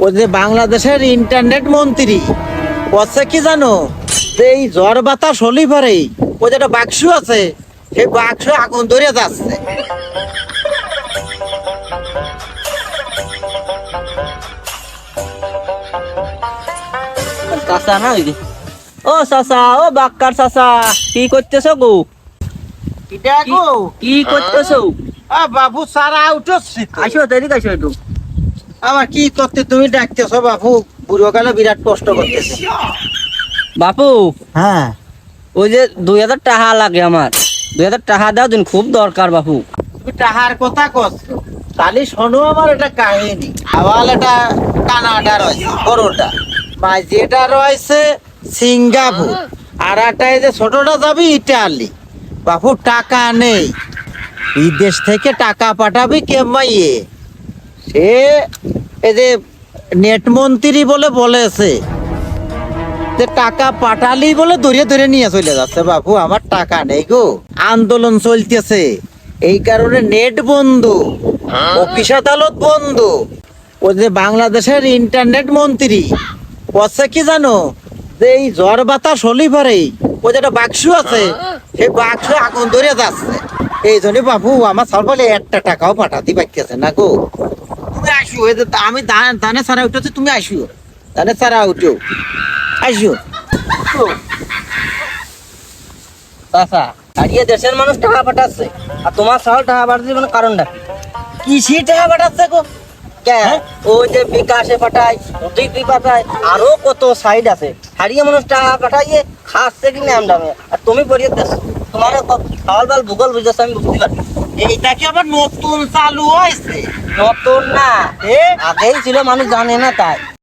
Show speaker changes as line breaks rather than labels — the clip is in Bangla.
ও যে বাংলাদেশের ইন্টারনেট মন্ত্রী বলছে কি জানো? যে এই জ্বর বাতাস হলি পারে ও যেটা বাক্স আছে সেই বাক্স আগুন ধরে যাচ্ছে।
চাচা না ওই ও ও বাক্কার চাচা কি করতেছো গো? কি করতেছো?
বাবু সারা উঠছি
আসো দেরি আসো একটু।
আমার কি করতে তুমি ডাকতেছো বাপু? বুড়ো বিরাট কষ্ট করতেছে।
বাপু?
হ্যাঁ।
ওই যে দুই হাজার টাকা লাগে আমার। দুই হাজার টাকা দাও দিন খুব দরকার বাপু।
তুমি টাহার কথা করছ তাহলে শোনো আমার এটা কাহিনী। আবার এটা কানাডা রয়েছে বড়টা। মাঝিটা রয়েছে সিঙ্গাপুর আর একটা এই যে ছোটটা যাবি ইটালি। বাপু টাকা নেই। বিদেশ থেকে টাকা পাঠাবি কেমাইয়ে সে এই যে নেট মন্ত্রী বলে বলেছে, যে টাকা পাঠালি বলে ধরে ধরে নিয়ে চলে যাচ্ছে বাবু আমার টাকা নেই গো। আন্দোলন চলতেছে, এই কারণে নেট বন্ধ, অফিস আদালত বন্ধ, ও যে বাংলাদেশের ইন্টারনেট মন্ত্রী, বলছে কি জানো, যে এই জ্বর বাতাস হলি পারে, ও যেটা বাক্স আছে, সেই বাক্স আগুন ধরে যাচ্ছে। এই জন্য বাবু আমার সব বলে একটা টাকাও পাঠাতে পারতেছে না গো। তুমি আসো এই যে আমি দানে উঠেছি তুমি আসো দানে ছাড়া উঠো। আসো
চাচা দাঁড়িয়ে দেশের মানুষ টাকা পাঠাচ্ছে আর তোমার সব টাকা পাঠাচ্ছে মানে কারণটা?
কিসি টাকা পাঠাচ্ছে গো?
ওই যে বিকাশে পাঠায় পাঠায় আরও কত সাইড আছে। হারিয়ে মানুষ টাকা পাঠাইয়ে খাচ্ছে কি নাম দামে আর তুমি পড়িয়ে দেশ তোমার খাওয়াল বাল ভূগোল বুঝেছ আমি বুঝতে পারি
এইটা কি আবার নতুন চালু হয়েছে?
নতুন না আগেই ছিল মানুষ জানে না তাই।